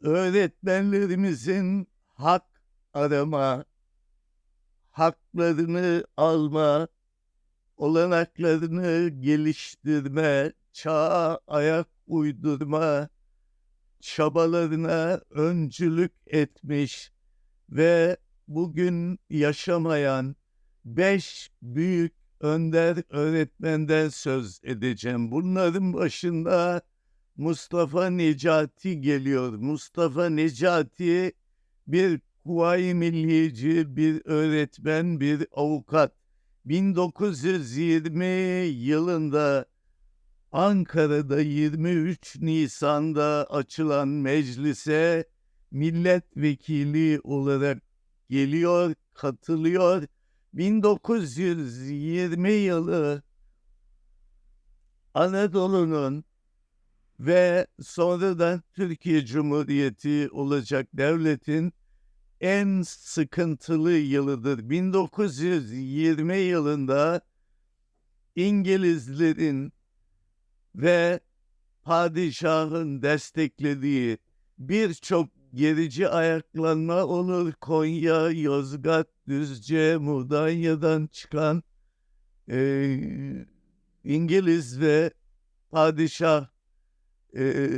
öğretmenlerimizin hak arama, haklarını alma, olanaklarını geliştirme, çağa ayak uydurma çabalarına öncülük etmiş ve bugün yaşamayan beş büyük önder öğretmenden söz edeceğim. Bunların başında Mustafa Necati geliyor. Mustafa Necati bir kuvayi milliyeci, bir öğretmen, bir avukat. 1920 yılında Ankara'da 23 Nisan'da açılan meclise milletvekili olarak geliyor, katılıyor. 1920 yılı Anadolu'nun ve sonradan Türkiye Cumhuriyeti olacak devletin en sıkıntılı yılıdır. 1920 yılında İngilizlerin ve padişahın desteklediği birçok gerici ayaklanma olur. Konya, Yozgat, Düzce, Mudanya'dan çıkan e, İngiliz ve padişah e,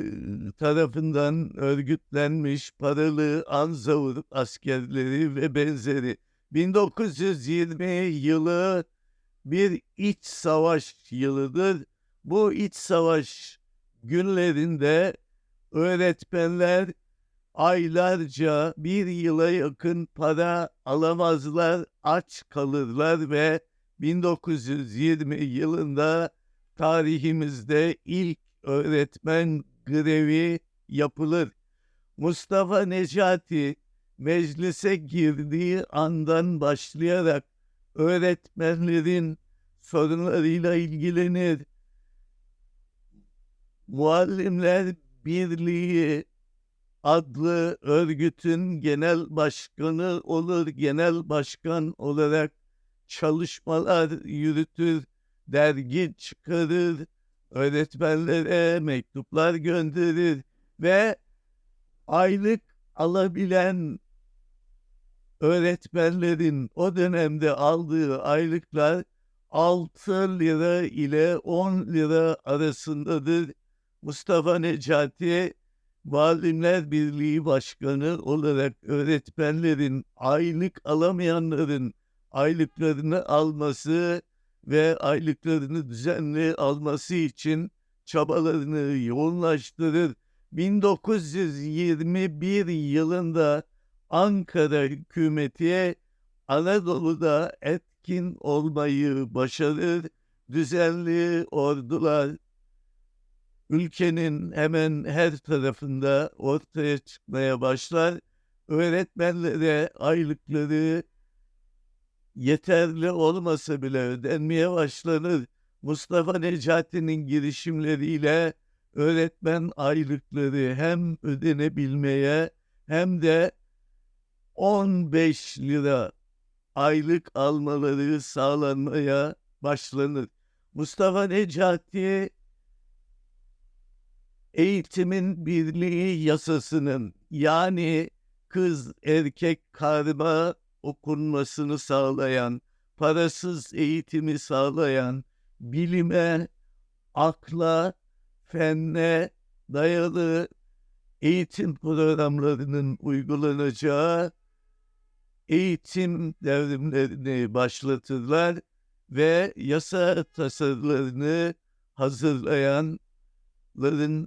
tarafından örgütlenmiş paralı Anzavur askerleri ve benzeri 1920 yılı bir iç savaş yılıdır. Bu iç savaş günlerinde öğretmenler aylarca bir yıla yakın para alamazlar, aç kalırlar ve 1920 yılında tarihimizde ilk öğretmen grevi yapılır. Mustafa Necati meclise girdiği andan başlayarak öğretmenlerin sorunlarıyla ilgilenir. Muallimler Birliği adlı örgütün genel başkanı olur. Genel başkan olarak çalışmalar yürütür, dergi çıkarır, öğretmenlere mektuplar gönderir ve aylık alabilen öğretmenlerin o dönemde aldığı aylıklar 6 lira ile 10 lira arasındadır. Mustafa Necati Muallimler Birliği Başkanı olarak öğretmenlerin aylık alamayanların aylıklarını alması ve aylıklarını düzenli alması için çabalarını yoğunlaştırır. 1921 yılında Ankara hükümeti Anadolu'da etkin olmayı başarır. Düzenli ordular ülkenin hemen her tarafında ortaya çıkmaya başlar. Öğretmenlere aylıkları yeterli olmasa bile ödenmeye başlanır. Mustafa Necati'nin girişimleriyle öğretmen aylıkları hem ödenebilmeye hem de 15 lira aylık almaları sağlanmaya başlanır. Mustafa Necati eğitimin birliği yasasının yani kız erkek karma okunmasını sağlayan, parasız eğitimi sağlayan, bilime, akla, fenne dayalı eğitim programlarının uygulanacağı eğitim devrimlerini başlatırlar ve yasa tasarılarını hazırlayanların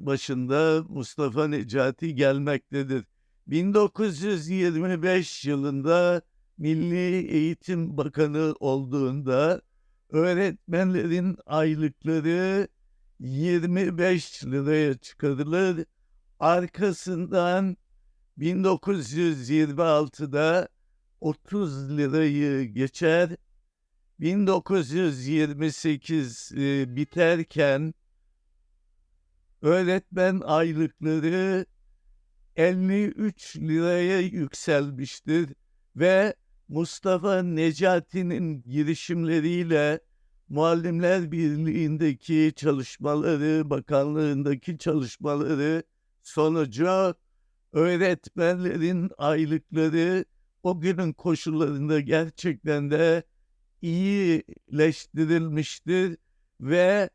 başında Mustafa Necati gelmektedir. 1925 yılında Milli Eğitim Bakanı olduğunda öğretmenlerin aylıkları 25 liraya çıkarılır. Arkasından 1926'da 30 lirayı geçer. 1928 e, biterken öğretmen aylıkları 53 liraya yükselmiştir ve Mustafa Necati'nin girişimleriyle Muallimler Birliği'ndeki çalışmaları, bakanlığındaki çalışmaları sonucu öğretmenlerin aylıkları o günün koşullarında gerçekten de iyileştirilmiştir ve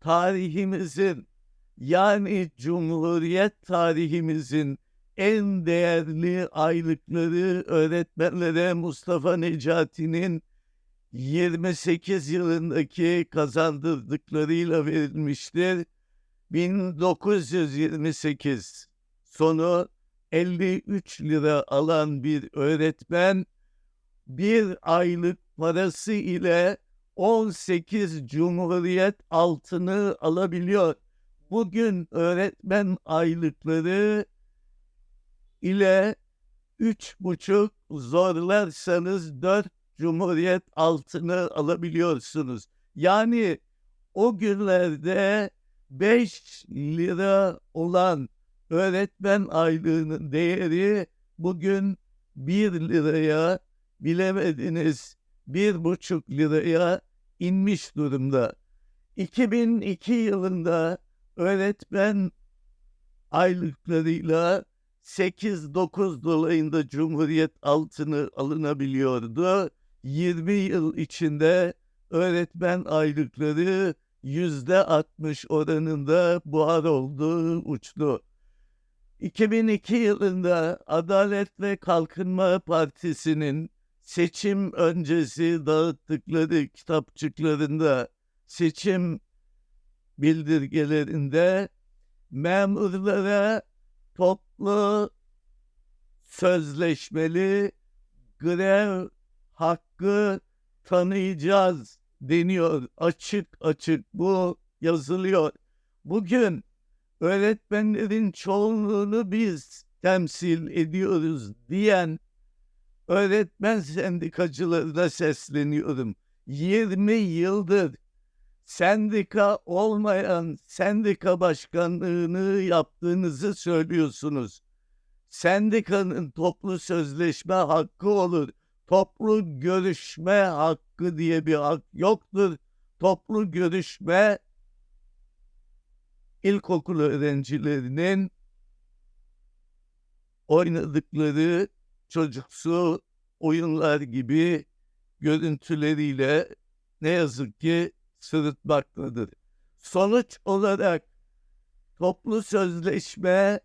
tarihimizin yani Cumhuriyet tarihimizin en değerli aylıkları öğretmenlere Mustafa Necati'nin 28 yılındaki kazandırdıklarıyla verilmiştir. 1928 sonu 53 lira alan bir öğretmen bir aylık parası ile 18 Cumhuriyet altını alabiliyor. Bugün öğretmen aylıkları ile üç buçuk zorlarsanız dört Cumhuriyet altını alabiliyorsunuz. Yani o günlerde 5 lira olan öğretmen aylığının değeri bugün 1 liraya bilemediniz bir buçuk liraya inmiş durumda. 2002 yılında öğretmen aylıklarıyla 8-9 dolayında Cumhuriyet altını alınabiliyordu. 20 yıl içinde öğretmen aylıkları yüzde 60 oranında buhar oldu, uçtu. 2002 yılında Adalet ve Kalkınma Partisi'nin seçim öncesi dağıttıkları kitapçıklarında seçim bildirgelerinde memurlara toplu sözleşmeli grev hakkı tanıyacağız deniyor. Açık açık bu yazılıyor. Bugün öğretmenlerin çoğunluğunu biz temsil ediyoruz diyen öğretmen sendikacılarına sesleniyorum. 20 yıldır sendika olmayan sendika başkanlığını yaptığınızı söylüyorsunuz. Sendikanın toplu sözleşme hakkı olur. Toplu görüşme hakkı diye bir hak yoktur. Toplu görüşme ilkokul öğrencilerinin oynadıkları çocuksu oyunlar gibi görüntüleriyle ne yazık ki sırıtmaktadır. Sonuç olarak toplu sözleşme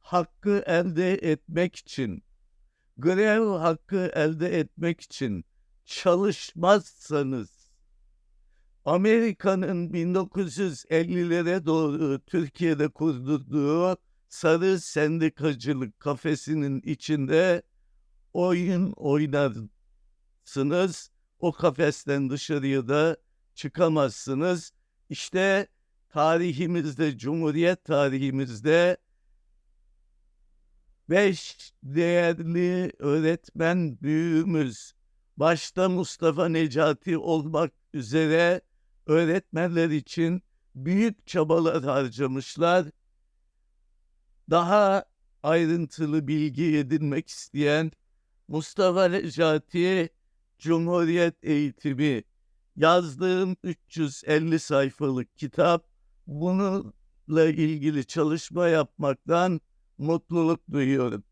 hakkı elde etmek için, grev hakkı elde etmek için çalışmazsanız, Amerika'nın 1950'lere doğru Türkiye'de kurdurduğu sarı sendikacılık kafesinin içinde oyun oynarsınız. O kafesten dışarıya da çıkamazsınız. İşte tarihimizde, Cumhuriyet tarihimizde beş değerli öğretmen büyüğümüz, başta Mustafa Necati olmak üzere öğretmenler için büyük çabalar harcamışlar. Daha ayrıntılı bilgi edinmek isteyen Mustafa Necati Cumhuriyet Eğitimi yazdığım 350 sayfalık kitap bununla ilgili çalışma yapmaktan mutluluk duyuyorum.